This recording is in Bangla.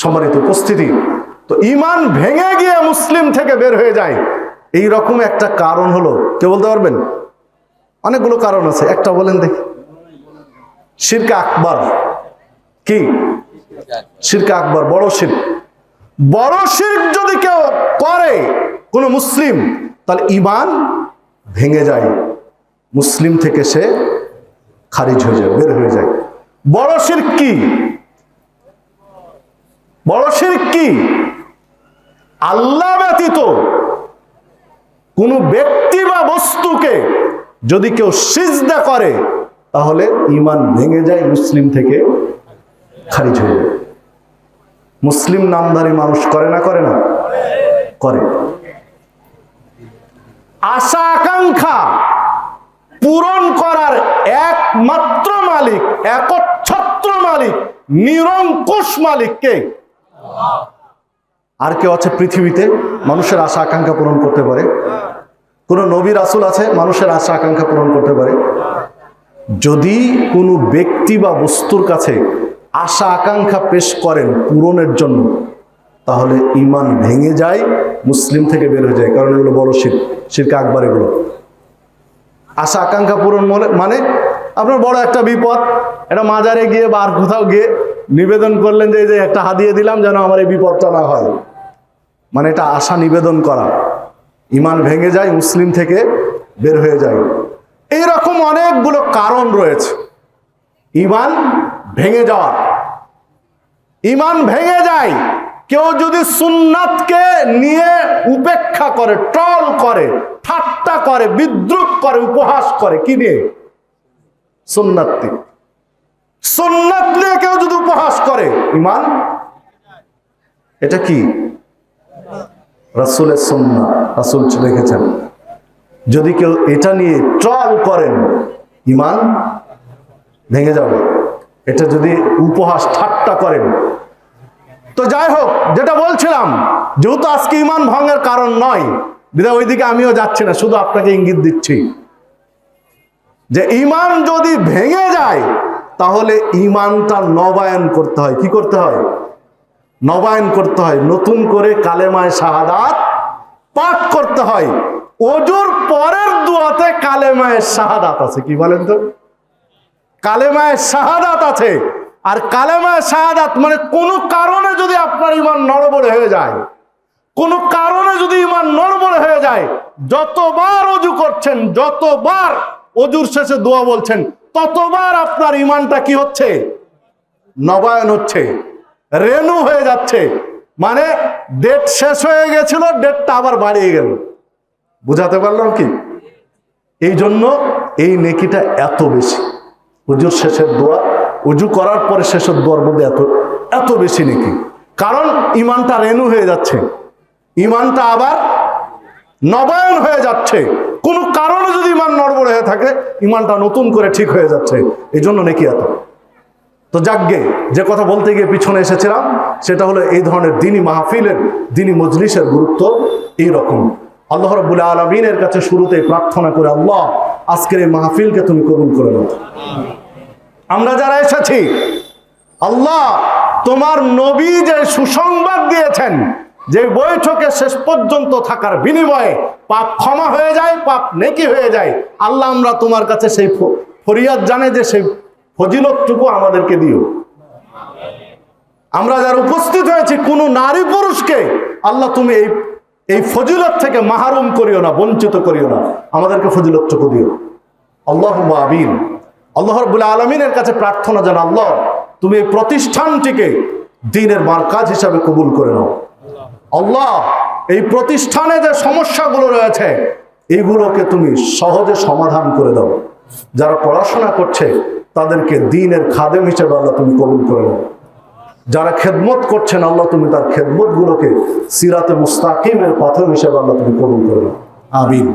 সম্মানিত উপস্থিতি। তো ইমান ভেঙে গিয়ে মুসলিম থেকে বের হয়ে যায়। এই রকম একটা কারণ হলো কে বলতে পারবেন? অনেকগুলো কারণ আছে। একটা বলেন দেখি। শিরকা আকবর। কি? শিরকা আকবর, বড় শির। বড় শির যদি কেউ করে কোনো মুসলিম, তাহলে ইমান ভেঙে যায়। মুসলিম থেকে সে খারিজ হয়ে যায়, বের হয়ে যায়। বড় শির কি? বড় শির কি? আল্লাহ ব্যতীত কোনো ব্যক্তি বা বস্তুকে যদি কেউ সিজদা করে, তাহলে ইমান ভেঙে যায়, মুসলিম থেকে খারিজ হয়ে যায়। মুসলিম নামধারী মানুষ করে না করে না? করে। আশা আকাঙ্ক্ষা পূরণ করার একমাত্র মালিক, একচ্ছত্র মালিক, নিরঙ্কুশ মালিক কে আর কেউ আছে পৃথিবীতে মানুষের আশা, আকাঙ্ক্ষা পূরণ করতে পারে? কোনো নবীর রাসুল আছে, মানুষের আশা, আকাঙ্ক্ষা পূরণ করতে পারে? যদি কোনো ব্যক্তি বা বস্তুর কাছে আশা, আকাঙ্ক্ষা পেশ করেন পূরণের জন্য, তাহলে ইমান ভেঙে যায়, মুসলিম থেকে বের হয়ে যায়। কারণ এগুলো বড় শির শিরকে আকবার এগুলো। আশা, আকাঙ্ক্ষা পূরণ মানে আপনার বড় একটা বিপদ এটা মাজারে গিয়ে বা আর কোথাও গিয়ে নিবেদন করলেন যে এই যে একটা হাদিয়ে দিলাম যেন আমার এই বিপদটা না হয়। মানে এটা আশা নিবেদন করা। ইমান ভেঙে যায়, মুসলিম থেকে বের হয়ে যায়। এইরকম অনেকগুলো কারণ রয়েছে। ইমান ভেঙে যাওয়া ইমান ভেঙে যায়। কেউ যদি সুন্নাতকে নিয়ে উপেক্ষা করে, ট্রল করে, ঠাট্টা করে, বিদ্রুপ করে, উপহাস করে, কি নিয়ে? সুন্নাত নিয়ে। সুন্নাত নিয়ে কেউ যদি উপহাস করে ইমান এটা কি? রাসুলের সুন্না রাসুল রেখেছেন যদি কেউ এটা নিয়ে ট্রল করেন ইমান ভেঙে যাবে। এটা যদি উপহাস ঠাট্টা করেন। তো যাই হোক, যেটা বলছিলাম, যেহেতু আজকে ইমান ভঙ্গের কারণ নয় বিদা ওইদিকে আমিও যাচ্ছি না, শুধু আপনাকে ইঙ্গিত দিচ্ছি। যে ইমান যদি ভেঙে যায় তাহলে ইমানটা নবায়ন করতে হয়। কি করতে হয়? নবায়ন করতে হয়। নতুন করে কালেমায় শাহাদাত পাঠ করতে হয়। ওজোর পরের দুয়াতে কালেমায় শাহাদাত আছে, কি বলেন তো? কালেমায় শাহাদাত আছে। আর কালেমায় শাহাদাত মানে কোনো কারণে যদি আপনার ইমান নড়বড়ে হয়ে যায়, কোনো কারণে যদি ইমান নড়বড়ে হয়ে যায়, যতবার অজু করছেন, যতবার অজুর শেষে দোয়া বলছেন, ততবার আপনার ইমানটা কি হচ্ছে? নবায়ন হচ্ছে, রেনু হয়ে যাচ্ছে মানে ডেট শেষ হয়ে গেছিল, ডেটটা আবার বাড়িয়ে গেল। বুঝাতে পারলাম কি? এই জন্য এই নেকিটা এত বেশি। উজুর শেষের দোয়া উজু করার পরে শেষের দোয়ার মধ্যে এত এত বেশি নেকি। কারণ ইমানটা রেনু হয়ে যাচ্ছে ইমানটা আবার নবায়ন হয়ে যাচ্ছে। কোনো কারণে যদি ইমান নড়বড় হয়ে থাকে, ইমানটা নতুন করে ঠিক হয়ে যাচ্ছে। এই জন্য নেকি এত। তো যাকগে, যে কথা বলতে গিয়ে পিছনে এসেছিলাম, সেটা হলো এই ধরনের দিনী মাহফিলের, দিনী মজলিসের গুরুত্ব এই রকম আল্লাহ রব্বুল আলমিনের কাছে শুরুতে প্রার্থনা করে, আল্লাহ, আজকের এই মাহফিলকে তুমি কবুল করে নাও। আমরা যারা এসেছি, আল্লাহ তোমার নবী যে সুসংবাদ দিয়েছেন যে বৈঠকে শেষ পর্যন্ত থাকার বিনিময়ে পাপ ক্ষমা হয়ে যায়, পাপ নেকি হয়ে যায়। আল্লাহ আমরা তোমার কাছে সেই ফরিয়াদ জানে যে সেই ফজিলতটুকু আমাদেরকে দিও। আমরা যারা উপস্থিত হয়েছি, কোনো নারী পুরুষকে আল্লাহ তুমি এই এই ফজিলত থেকে মাহরুম করিও না, বঞ্চিত করিও না। আমাদেরকে ফজিলতটুকু দিও। আল্লাহ আবিন আল্লাহ রবুল্লা আলমিনের কাছে প্রার্থনা জানা আল্লাহ তুমি এই প্রতিষ্ঠানটিকে দিনের মার্কাজ হিসাবে কবুল করে নাও। আল্লাহ, এই প্রতিষ্ঠানে যে সমস্যাগুলো রয়েছে, এগুলোকে তুমি সহজে সমাধান করে দাও। যারা পড়াশোনা করছে, তাদেরকে দিনের খাদেম হিসেবে আল্লাহ তুমি কবুল করে নাও। যারা খেদমত করছেন, আল্লাহ তুমি তার খেদমত গুলোকে সিরাতে মুস্তাকিমের পাথর হিসেবে আল্লাহ তুমি কবুল করে নাও। আমিন।